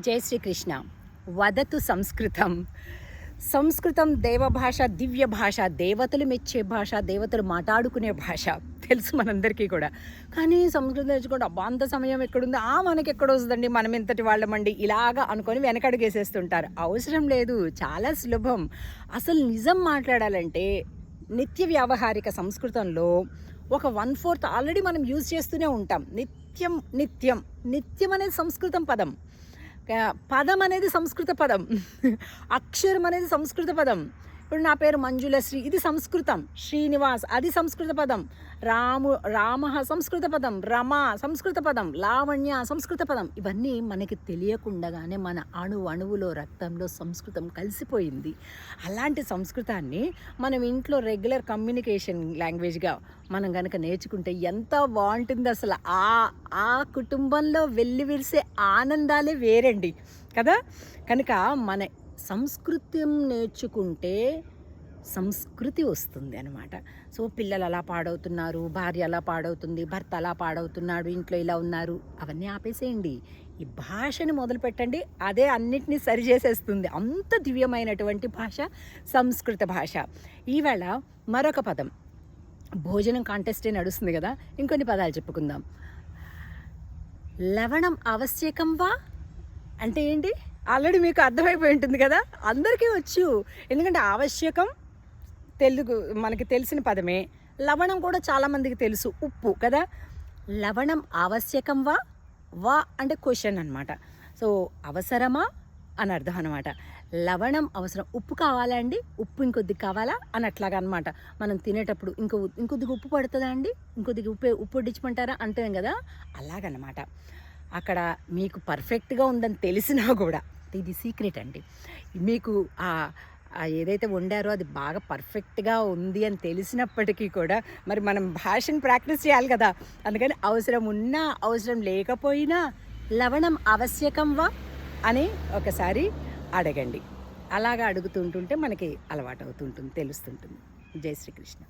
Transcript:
జై శ్రీకృష్ణ వదతు సంస్కృతం. సంస్కృతం దేవభాష దివ్య భాష దేవతలు మెచ్చే భాష దేవతలు మాట్లాడుకునే భాష. తెలుసు మనందరికీ కూడా. కానీ సంస్కృతం నేర్చుకుంటే అబ్బా అంత సమయం ఎక్కడుంది? ఆ మనకి ఎక్కడ వస్తుందండి మనం ఎంతటి వాళ్ళమండి ఇలాగా అనుకొని వెనకడుగేసేస్తుంటారు. అవసరం లేదు చాలా సులభం. అసలు నిజం మాట్లాడాలంటే నిత్య వ్యావహారిక సంస్కృతంలో ఒక వన్ ఫోర్త్ ఆల్రెడీ మనం యూజ్ చేస్తూనే ఉంటాం. నిత్యం నిత్యం. నిత్యం అనేది సంస్కృతం పదం. పదం అనేది సంస్కృత పదం. అక్షరం అనేది సంస్కృత పదం. ఇప్పుడు నా పేరు మంజులశ్రీ. ఇది సంస్కృతం. శ్రీనివాస్. అది సంస్కృత పదం. రాము రామ సంస్కృత పదం. రమ సంస్కృత పదం. లావణ్య సంస్కృత పదం. ఇవన్నీ మనకి తెలియకుండానే మన అణు అణువులో రక్తంలో సంస్కృతం కలిసిపోయింది. అలాంటి సంస్కృతాన్ని మనం ఇంట్లో రెగ్యులర్ కమ్యూనికేషన్ లాంగ్వేజ్గా మనం కనుక నేర్చుకుంటే ఎంత బాగుంటుంది అసలు. ఆ ఆ కుటుంబంలో వెళ్ళి విరిసే ఆనందాలే వేరండి. కదా? కనుక మన సంస్కృతం నేర్చుకుంటే సంస్కృతి వస్తుంది అనమాట సో పిల్లలు అలా పాడవుతున్నారు భార్య అలా పాడవుతుంది భర్త అలా పాడవుతున్నాడు ఇంట్లో ఇలా ఉన్నారు అవన్నీ ఆపేసేయండి. ఈ భాషని మొదలు పెట్టండి అదే అన్నిటినీ సరిచేసేస్తుంది అంత దివ్యమైనటువంటి భాష సంస్కృత భాష. ఈవేళ మరొక పదం. భోజనం కాంటెస్టే నడుస్తుంది కదా ఇంకొన్ని పదాలు చెప్పుకుందాం. లవణం ఆవశ్యకం వా? అంటే ఏంటి? ఆల్రెడీ మీకు అర్థమైపోయి ఉంటుంది కదా? అందరికీ వచ్చు. ఎందుకంటే ఆవశ్యకం తెలుగు మనకి తెలిసిన పదమే. లవణం కూడా చాలామందికి తెలుసు. ఉప్పు కదా? లవణం ఆవశ్యకం వా? వా అంటే క్వశ్చన్ అనమాట సో అవసరమా? అని అర్థం అనమాట లవణం అవసరం. ఉప్పు కావాలా అండి? ఉప్పు ఇంకొద్ది కావాలా? అని అట్లాగా అనమాట మనం తినేటప్పుడు ఇంకో ఇంకొద్దిగా ఉప్పు పడుతుందా అండి? ఇంకొద్దిగా ఉప్పు ఉప్పు వడ్డించమంటారా? అంటాం కదా? అలాగనమాట అక్కడ మీకు పర్ఫెక్ట్గా ఉందని తెలిసినా కూడా ఇది సీక్రెట్ అండి. మీకు ఆ ఏదైతే వండారో అది బాగా పర్ఫెక్ట్గా ఉంది అని తెలిసినప్పటికీ కూడా మరి మనం భాషను ప్రాక్టీస్ చేయాలి కదా. అందుకని అవసరం ఉన్నా అవసరం లేకపోయినా లవణం ఆవశ్యకం వా అని ఒకసారి అడగండి. అలాగా అడుగుతుంటుంటే మనకి అలవాటు అవుతుంటుంది తెలుస్తుంటుంది. జై శ్రీకృష్ణ.